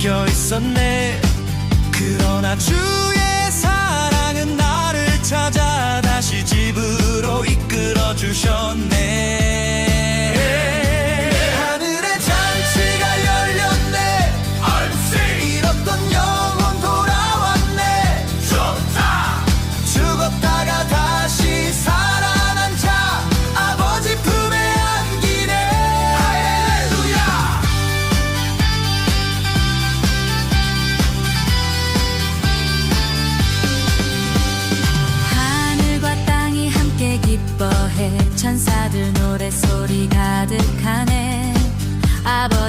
섞여 있었네. 그러나 주의 사랑은 나를 찾아 다시 집으로 이끌어 주셨네.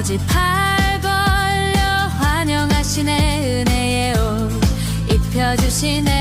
아버지 팔 벌려 환영하시네 은혜에 옷 입혀주시네.